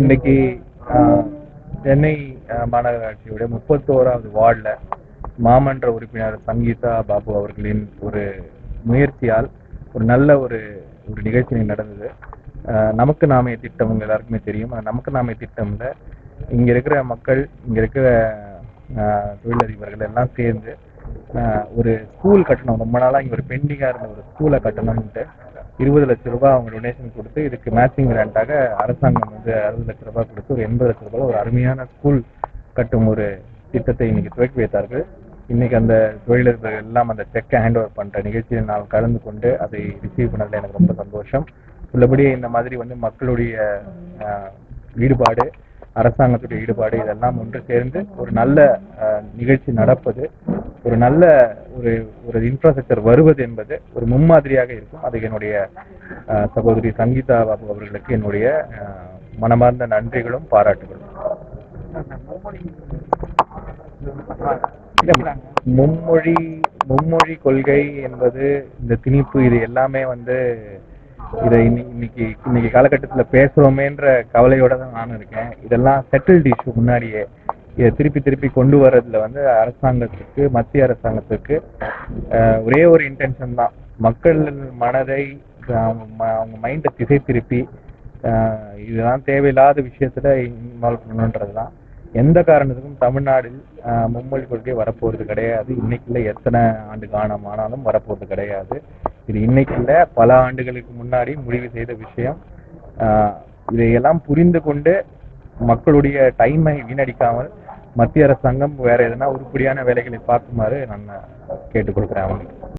இன்னைக்கு சென்னை மாநகராட்சியுடைய முப்பத்தோராவது வார்டில் மாமன்ற உறுப்பினர் சங்கீதா பாபு அவர்களின் ஒரு முயற்சியால் ஒரு நல்ல ஒரு ஒரு நிகழ்ச்சி நடந்தது. நமக்கு நாமே திட்டம் உங்கள் எல்லாருக்குமே தெரியும். அந்த நமக்கு நாமே திட்டம்ல இங்கே இருக்கிற மக்கள் இங்கே இருக்கிற தொழிலதிபர்கள் எல்லாம் சேர்ந்து ஒரு ஸ்கூல் கட்டணும். ரொம்ப நாளாக இங்கே ஒரு பெண்டிங்காக இருந்த ஒரு ஸ்கூலை கட்டணம்ன்ட்டு இருபது லட்ச ரூபாய் அவங்க டொனேஷன் கொடுத்து இதுக்கு மேட்சிங் கிராண்டாக அரசாங்கம் வந்து அறுபது லட்ச ரூபாய் கொடுத்து ஒரு எண்பது லட்ச ரூபாய் ஒரு அருமையான ஸ்கூல் கட்டும் ஒரு திட்டத்தை இன்னைக்கு துவக்கி வைத்தார்கள். இன்னைக்கு அந்த தொழிலதிபர்கள் எல்லாம் அந்த செக்கை ஹேண்ட் ஓவர் பண்ணுற நிகழ்ச்சியில் நான் கலந்து கொண்டு அதை ரிசீவ் பண்ணதில் எனக்கு ரொம்ப சந்தோஷம். உள்ளபடியே இந்த மாதிரி வந்து மக்களுடைய ஈடுபாடு அரசாங்கத்துடைய ஈடுபாடு இதெல்லாம் ஒன்று சேர்ந்து ஒரு நல்ல நிகழ்ச்சி நடப்பது. ஒரு நல்ல ஒரு ஒரு இன்ஃப்ராஸ்ட்ரக்சர் வருவது என்பது ஒரு முன்மாதிரியாக இருக்கும். அது என்னுடைய ஆஹ், சகோதரி சங்கீதா பாபு அவர்களுக்கு என்னுடைய மனமார்ந்த நன்றிகளும் பாராட்டுகளும். மும்மொழி மும்மொழி கொள்கை என்பது இந்த திணிப்பு இது எல்லாமே வந்து இதை இன்னைக்கு இன்னைக்கு காலகட்டத்துல பேசுறோமேன்ற கவலையோட தான் நானும் இருக்கேன். இதெல்லாம் செட்டில்டு இஷ்யூ முன்னாடியே திருப்பி திருப்பி கொண்டு வர்றதுல வந்து அரசாங்கத்துக்கு மத்திய அரசாங்கத்துக்கு ஒரே ஒரு இன்டென்ஷன் தான். மக்கள் மனதை அவங்க ம- அவங்க மைண்டை திசை திருப்பி ஆஹ், இதெல்லாம் தேவையில்லாத விஷயத்துல இன்வால்வ் பண்ணணுன்றது தான் எந்த காரணத்துக்கும் தமிழ்நாட்டில் மும்மொழி கொள்கை வரப்போகிறது கிடையாது. இன்னைக்கு எத்தனை ஆண்டு காலம் ஆனாலும் வரப்போறது கிடையாது. இது இன்னைக்கு பல ஆண்டுகளுக்கு முன்னாடி முடிவு செய்த விஷயம். இதையெல்லாம் புரிந்து கொண்டு மக்களுடைய டைமை வீணடிக்காமல் மத்திய அரசாங்கம் வேற எதனா உருப்படியான வேலைகளை பார்க்குமாறு நான் கேட்டுக்கொள்கிறேன் அவங்களுக்கு.